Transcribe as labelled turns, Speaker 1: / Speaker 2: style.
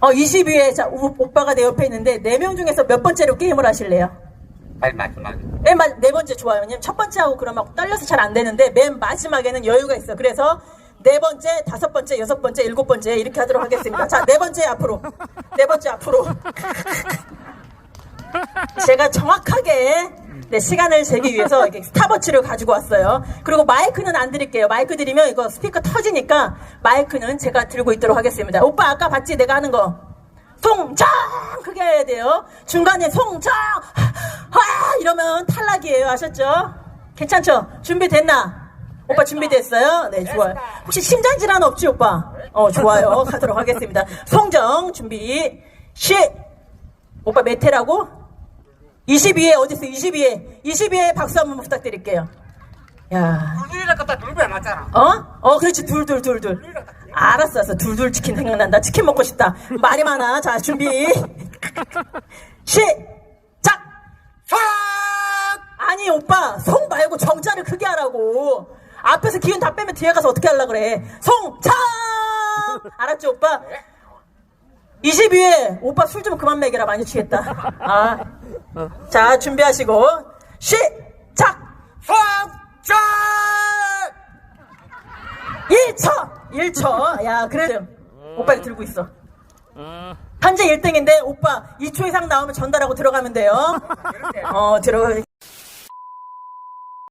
Speaker 1: 어, 22회, 자, 오, 오빠가 내 옆에 있는데, 네 명 중에서 몇 번째로 게임을 하실래요?
Speaker 2: 빨리 마지막.
Speaker 1: 맨 마, 네 번째 좋아요. 왜냐면 첫 번째 하고 그러면 떨려서 잘 안 되는데, 맨 마지막에는 여유가 있어. 그래서, 네 번째, 다섯 번째, 여섯 번째, 일곱 번째, 이렇게 하도록 하겠습니다. 자, 네 번째 앞으로. 네 번째 앞으로. 제가 정확하게 네, 시간을 재기 위해서 이렇게 스탑워치를 가지고 왔어요. 그리고 마이크는 안 드릴게요. 마이크 드리면 이거 스피커 터지니까 마이크는 제가 들고 있도록 하겠습니다. 오빠 아까 봤지? 내가 하는 거. 송장! 크게 해야 돼요. 중간에 송장! 아! 이러면 탈락이에요. 아셨죠? 괜찮죠? 준비됐나? 오빠 준비됐어요? 네, 좋아요. 혹시 심장질환 없지, 오빠? 어, 좋아요. 가도록 하겠습니다. 송정, 준비, 시! 오빠 메테라고? 22회 어딨어? 22회. 22회 박수 한번 부탁드릴게요. 야,
Speaker 2: 둘이라 갖다 안 맞잖아.
Speaker 1: 어? 어, 그렇지. 둘, 둘, 둘, 둘. 알았어, 알았어. 둘, 둘 치킨 생각난다. 치킨 먹고 싶다. 말이 많아. 자, 준비. 시작!
Speaker 2: 선!
Speaker 1: 아니, 오빠. 송 말고 정자를 크게 하라고. 앞에서 기운 다 빼면 뒤에 가서 어떻게 하려 그래. 송창! 알았죠, 오빠? 22회. 오빠 술 좀 그만 먹여라. 많이 취했다. 아. 자, 준비하시고. 시작!
Speaker 2: 성장!
Speaker 1: 1초! 1초. 야, 그래도 오빠 이거 들고 있어. 현재 1등인데 오빠 2초 이상 나오면 전달하고 들어가면 돼요. 어, 들어